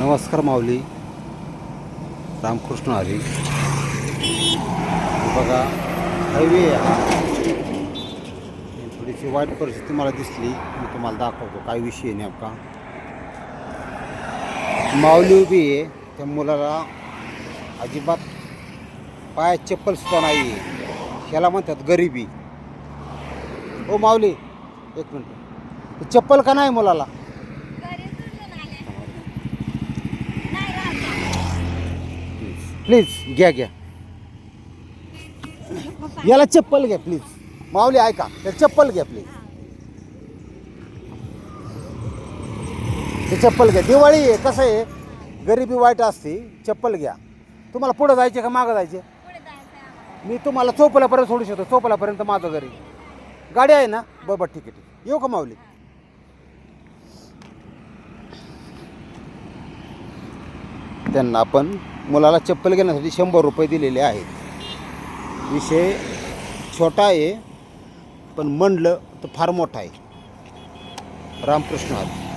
नमस्कार माऊली. रामकृष्ण हरी. बघा हायवे हा. थोडीशी वाईट परिस्थिती मला दिसली. मी तुम्हाला दाखवतो काय विषय आहे नेमका माऊली उभी आहे त्या मुलाला अजिबात पायात चप्पल सुद्धा नाही आहे ह्याला म्हणतात गरिबी. हो माऊली एक मिनिट. चप्पल का नाही मुलाला? प्लीज घ्या घ्या. याला चप्पल घ्या प्लीज. माऊली ऐका. तर चप्पल घ्या प्लीज. ते चप्पल घ्या. दिवाळी आहे कसं आहे? गरिबी वाईट असते. चप्पल घ्या. तुम्हाला पुढं जायचे का मागं जायचे? मी तुम्हाला चोपल्यापर्यंत सोडू शकतो. चोपल्यापर्यंत माझं घरी गाडी आहे ना? बरोबर ठीक आहे ठीक येऊ का माऊली? त्यांना आपण मुलाला चप्पल घेण्यासाठी शंभर रुपये दिलेले आहेत. विषय छोटा आहे पण म्हणलं तर फार मोठा आहे. रामकृष्ण हरी